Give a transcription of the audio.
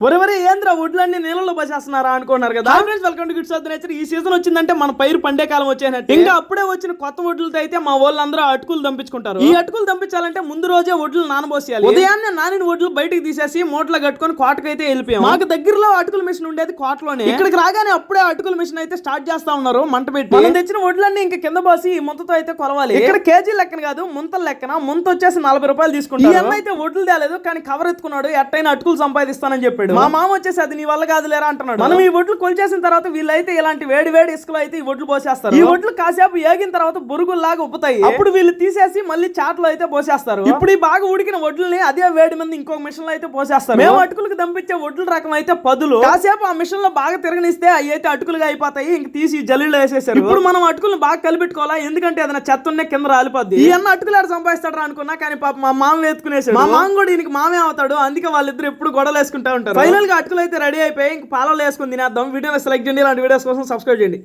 ఒరెవరే ఏంద్ర వడ్లన్నీ నీళ్ళలో పోసేస్తున్నారా అనుకున్నారు కదా? Friends welcome to gifts of nature ఈ సీజన్ వచ్చిందంటే మన పైరు పండే కాలం వచ్చేనట్టు ఇంకా అప్పుడే వచ్చిన కొత్త వడ్లతో అయితే మా వాళ్ళందరూ అటుకులు దంపించుకుంటారు. ఈ అటుకులు దంపించాలంటే ముందు రోజే వడ్లు నానబోసేయాలి. ఉదయాన్నే నానిన వడ్లు బయటికి తీసేసి మూటలో కట్టుకొని కోటకైతే వెళ్ళిపోయాం. మాకు దగ్గరలో అటుకుల మిషన్ ఉండేది కోటలోనే. ఇక్కడికి రాగానే అప్పుడే అటుకుల మిషన్ అయితే స్టార్ట్ చేస్తా ఉన్నారు మంట పెట్టి. మనం తెచ్చిన వడ్లన్నీ ఇంకా కింద పోసి ఈ ముంతతో అయితే కొలవాలి. ఇక్కడ కేజీ లెక్కన కాదు ముంతల లెక్కన. ముంత వచ్చేసి నలభై రూపాయలు తీసుకుంటారు. అయితే వడ్లు తేలేదు కానీ కవర్ ఎత్తుకున్నాడు ఎట్టైనా అటుకులు సంపాదిస్తానని చెప్పాడు. మా మామ వచ్చేసి అది నీ వల్ల కాదులేరా అంటున్నాడు. మనం ఈ వడ్లు కొలిచేసిన తర్వాత వీళ్ళైతే ఇలాంటి వేడి వేడి ఇసుకలో అయితే ఈ వడ్లు పోసేస్తారు. ఈ వడ్లు కాసేపు ఏగిన తర్వాత బొరుగుల్లాగా ఉప్పుతాయి అప్పుడు వీళ్ళు తీసేసి మళ్ళీ చాట్లో అయితే పోసేస్తారు. ఇప్పుడు ఈ బాగా ఉడికిన వడ్లని అదే వేడి మంది ఇంకొక మిషన్లో అయితే పోసేస్తారు. మేము అటుకులకు దంపించే వడ్ల రకం అయితే పదులు. కాసేపు ఆ మిషన్లో బాగా తిరగనిస్తే అవి అయితే అటుకులుగా అయిపోతాయి. ఇంక తీసి జల్లీలో వేసేసారు. ఇప్పుడు మనం అటుకులను బాగా కలిపెట్టుకోవాలా? ఎందుకంటే ఏదైనా చెత్త ఉండే కింద రాలిపోద్ది. ఈ అన్న అటుకులు ఆడ సంపాదిస్తాడు అనుకున్నా కానీ పాప మా మామ వేసుకునేసాడు మా మామ కూడా ఈయనకి మామే అవుతాడు. అందుకే వాళ్ళిద్దరు ఎప్పుడు గొడవలు వేసుకుంటా ఉంటారు. ఫైనల్గా అటుకులు అయితే రెడీ అయిపోయి ఇంక పాలలో వేసుకుని తినేద్దాం. వీడియోని సెలెక్ట్ చేయండి. ఇలాంటి వీడియోస్ కోసం సబ్స్క్రైబ్ చేయండి.